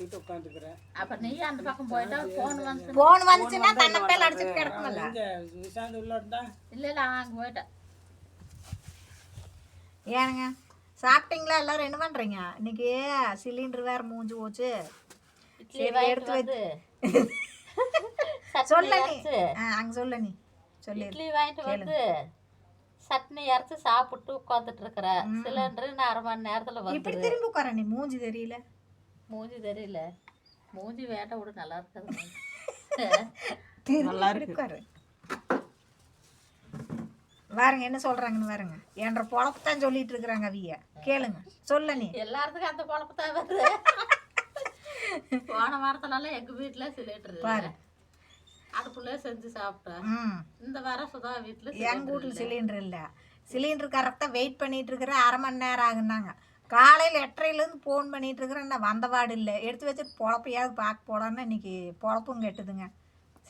படுத்துக்கிட்டு உட்காந்துக்கிறேன். அப்ப நீ அந்த பக்கம் போயிட்டா போன் வந்து போன் வந்துச்சுன்னா அடிச்சுட்டு கிடக்குமல்ல இங்க விசாந்து உள்ள இருந்தா? இல்ல இல்ல அங்க போயிட்டேன் ஏனுங்க சாப்பிட்டீங்களா? எல்லாரும் என்ன பண்றீங்க? இன்னைக்கு சிலிண்டர் வேற மூஞ்சி போச்சு. வாங்கிட்டு எடுத்து வந்து சொல்ல நீ. அங்க சொல்ல நீ. சொல்லி. இட்லி வாங்கிட்டு வந்து சட்னி அரைச்சு சாப்பிட்டு உட்காந்துட்டு இருக்கிற சிலிண்டர் அரை மணி நேரத்துல இப்படி திரும்பி உட்கார நீ? மூஞ்சி தெரியல. மூஞ்சி தெரியல. மூஞ்சி வேட்டை விட நல்லா இருக்காது. திரும்பி உட்காரு. பாருங்க என்ன சொல்றாங்கன்னு பாருங்க என்ற பொழப்பு தான் சொல்லிட்டு இருக்கிறாங்க அவிய. கேளுங்க சொல்ல நீ. எல்லாத்துக்கும் அந்த குழப்ப தான் வருது. போன வாரத்துலலாம் எங்க வீட்டுல சிலிண்டர் பாரு. அதுக்குள்ளே செஞ்சு சாப்பிட்டேன் இந்த வாரம் சுதா வீட்டுல எங்க வீட்டுல சிலிண்டர் இல்ல. சிலிண்டர் கரெக்டாக வெயிட் பண்ணிட்டு இருக்கிற அரை மணி நேரம் ஆகுனாங்க காலையில் எட்டரைலேருந்து ஃபோன் பண்ணிட்டு இருக்கிறேன். நான் வந்தபாடு இல்லை. எடுத்து வச்சுட்டு பொழப்பையாவது பார்க்க போடான்னு இன்னைக்கு பொழப்பும் கெட்டுதுங்க.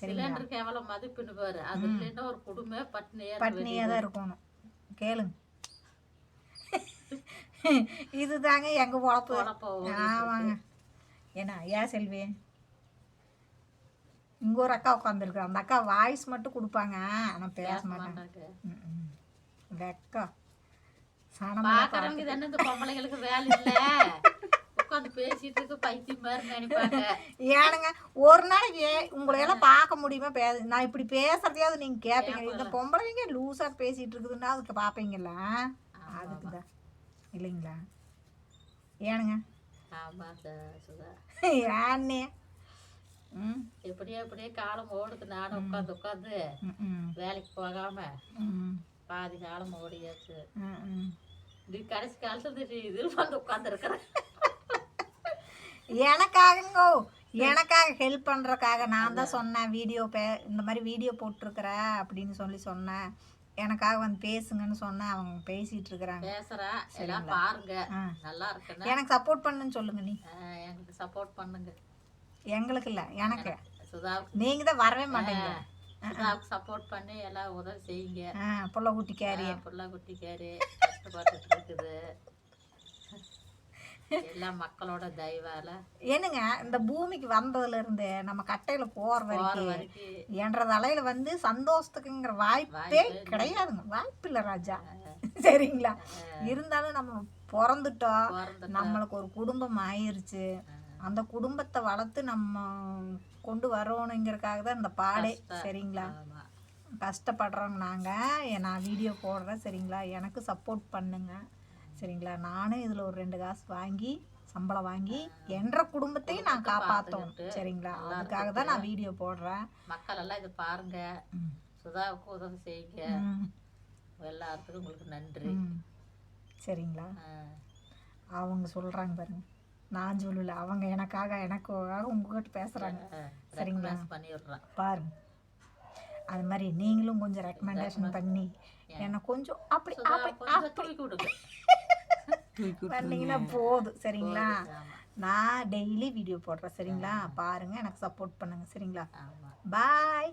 சிலிண்டருக்கு எவ்வளவு மதிப்புன்னு பாரு. அது இல்லைன்னா ஒரு குடும்பம் பட்டினியா பட்னியாக தான் இருக்கணும். கேளுங்க. இதுதாங்க எங்கள் பொழப்பு. ஆமாங்க. ஏன்னா ஏன் செல்வி இங்கே ஒரு அக்கா உட்காந்துருக்கு அந்த அக்கா வாய்ஸ் மட்டும் கொடுப்பாங்க. ஆனால் பேச மாட்டாங்க. ம், ம். பாக்குறவங்க இந்த பொம்பளைங்களுக்கு வேலை இல்ல. உட்காந்து பேசிட்டு இருக்கு பைத்தியம் மாதிரி நினைப்பாங்க. ஏனுங்க ஒரு நாளைக்கு உங்களையெல்லாம் பார்க்க முடியுமா பே நான் இப்படி பேசுறதையாவது நீங்கள் கேட்பீங்க இந்த பொம்பளைங்க லூஸாக பேசிகிட்டு இருக்குதுன்னா அதுக்கு பார்ப்பீங்களா அதுக்கு தான். இல்லைங்களா? ஏனுங்க. ஆமா சுதா. ஏன்னே. எப்படியோ எப்படியோ காலம் ஓடுது. நானும் உட்காந்து உட்காந்து வேலைக்கு போகாம பாதி காலம் ஓடியாச்சு. நீ கடைசி காலத்துல இதில் வந்து எனக்காகங்கோ எனக்காக ஹெல்ப் பண்ணுறக்காக நான் தான் சொன்னேன் வீடியோ பே இந்த மாதிரி வீடியோ போட்டிருக்கிற அப்படின்னு சொல்லி சொன்னேன். எனக்காக வந்து பேசுங்கன்னு சொன்னேன் அவங்க பேசிட்டு இருக்கிறாங்க. பேசுறா எல்லாம் பாருங்க. நல்லா இருக்குன்னு. எனக்கு சப்போர்ட் பண்ணுன்னு சொல்லுங்க நீ. எனக்கு சப்போர்ட் பண்ணுங்க. எங்களுக்கு இல்லை எனக்கு. சுதாவுக்கு நீங்க தான் வரவே மாட்டீங்க. சுதாவுக்கு சப்போர்ட் பண்ணி எல்லாம் உதவி செய்யுங்க. புள்ள குட்டி கேரி புள்ள குட்டிக்காரு கஷ்டப்பட்டுட்டு இருக்குது. எல்லாம் மக்களோட தயவால. என்னங்க இந்த பூமிக்கு வந்ததுல இருந்து நம்ம கட்டையில போற வரைக்கும் என்ற தலையில வந்து சந்தோஷத்துக்குங்கிற வாய்ப்பே கிடையாதுங்க. வாய்ப்பு இல்லை ராஜா. சரிங்களா? இருந்தாலும் நம்ம பிறந்துட்டோம். பிறந்த நம்மளுக்கு ஒரு குடும்பம் ஆயிருச்சு. அந்த குடும்பத்தை வளர்த்து நம்ம கொண்டு வரணுங்கிறதுக்காக தான் இந்த பாடே. சரிங்களா? கஷ்டப்படுறோங்க நாங்கள் நான் வீடியோ போடுறேன் சரிங்களா? எனக்கு சப்போர்ட் பண்ணுங்க. சரிங்களா? நானும் இதில் ஒரு ரெண்டு காசு வாங்கி சம்பளம் வாங்கி என்ற குடும்பத்தையும் நான் காப்பாற்றணும் சரிங்களா? அதுக்காக தான் நான் வீடியோ போடுறேன். மக்கள் எல்லாம் இதை பாருங்க. சுதாவுக்கு உதவி செய்யுங்க. எல்லாத்துக்கும் உங்களுக்கு நன்றி. சரிங்களா. அவங்க சொல்கிறாங்க பாருங்க. நான் சொல்லல. அவங்க எனக்காக எனக்காக உங்ககிட்ட பேசுகிறாங்க சரிங்களா? பண்ணிடுறேன். பாருங்க. அது மாதிரி நீங்களும் கொஞ்சம் ரெக்கமெண்டேஷன் பண்ணி என்னை கொஞ்சம் அப்படி அப்படி பண்ணீங்கன்னா போதும் சரிங்களா? நான் டெய்லி வீடியோ போடுறேன் சரிங்களா? பாருங்க எனக்கு சப்போர்ட் பண்ணுங்க சரிங்களா? பாய்